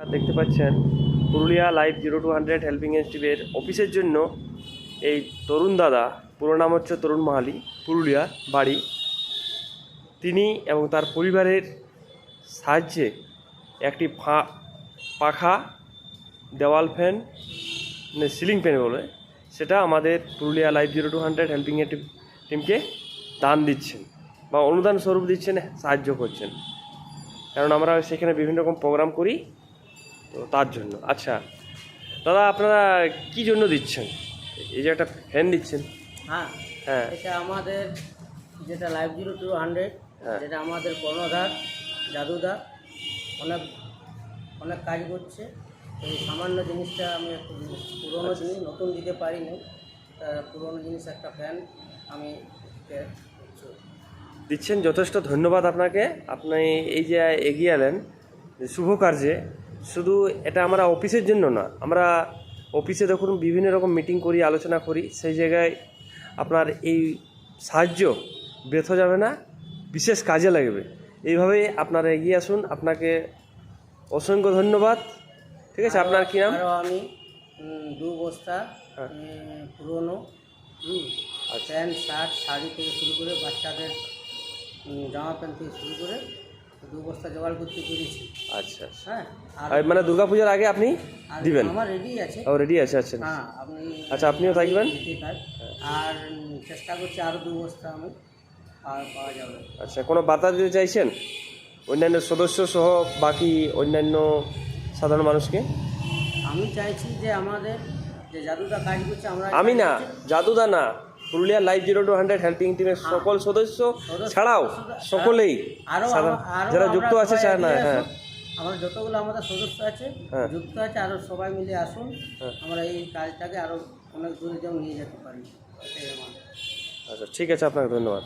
দেখতে পাচ্ছেন, Purulia live zero to hundred helping ইনস্টিটিউটের অফিসের জন্য এই তরুণ দাদা, পুরো নাম হচ্ছে তরুণ মাহালি, পুরুলিয়া বাড়ি। তিনি এবং তার পরিবারের সাহায্যে একটি ফা, পাখা, দেওয়াল ফ্যান মানে সিলিং ফ্যান বলে, সেটা আমাদের Purulia live zero to hundred helping এর টিমকে দান দিচ্ছেন বা অনুদান স্বরূপ দিচ্ছেন, সাহায্য করছেন। কারণ আমরা সেখানে বিভিন্ন রকম প্রোগ্রাম করি তো তার জন্য। আচ্ছা দাদা আপনারা কি জন্য দিচ্ছেন? এই যে একটা ফ্যান দিচ্ছেন। হ্যাঁ হ্যাঁ। এটা আমাদের যেটা লাইভ জিরো টু হান্ড্রেড। যেটা আমাদের কর্ণধার জাদুদা অনেক অনেক কাজ করছে। এই সামান্য জিনিসটা আমি একটু পুরোনো জিনিস নতুন দিতে পারি না পুরোনো জিনিস একটা ফ্যান আমি দিচ্ছেন যথেষ্ট ধন্যবাদ আপনাকে। আপনি এই যে এগিয়ে এলেন শুভ কার্যে। শুধু এটা আমরা অফিসের জন্য না আমরা অফিসে দেখুন বিভিন্ন রকম মিটিং করি আলোচনা করি সেই জায়গায় আপনার এই সাহায্য ব্যর্থ যাবে না বিশেষ কাজে লাগবে এইভাবে আপনারা এগিয়ে আসুন আপনাকে অসংখ্য ধন্যবাদ ঠিক আছে আপনার কী নাম আমি দু বস্তা হ্যাঁ। পুরোনো আচ্ছা। প্যান্ট শার্ট শাড়ি থেকে শুরু করে বাচ্চাদের জামা প্যান্ট থেকে শুরু করে দু বস্তা জোগাড় করতে পেরেছি। আচ্ছা আচ্ছা। হ্যাঁ আর মানে দুর্গাপূজার আগে আপনি দিবেন? আমার রেডি আছে। ও রেডি আছে আচ্ছা হ্যাঁ আপনি আচ্ছা, আপনিও থাকবেন? আর চেষ্টা করছি আরও দু বস্তা আমি আর পাওয়া যাবে। আচ্ছা কোনো বার্তা দিতে চাইছেন? অন্যান্য সদস্য সহ বাকি অন্যান্য সাধারণ মানুষকে? আমি চাইছি যে আমাদের যে জাদুটা কাজ করছে আমরা আমি না জাদুদা না। Purulia live zero to hundred helping টিমের সকল সদস্য ছাড়াও সকলেই যারা যুক্ত আছে চায় না হ্যাঁ। আমার আমরা যতগুলো আমাদের সদস্য আছে হ্যাঁ। যুক্ত আছে আরও সবাই মিলে আসুন। হ্যাঁ। আমরা এই কাজটাকে আরও অনেক দূরে যেমন নিয়ে যেতে পারি। আচ্ছা ঠিক আছে আপনাকে ধন্যবাদ।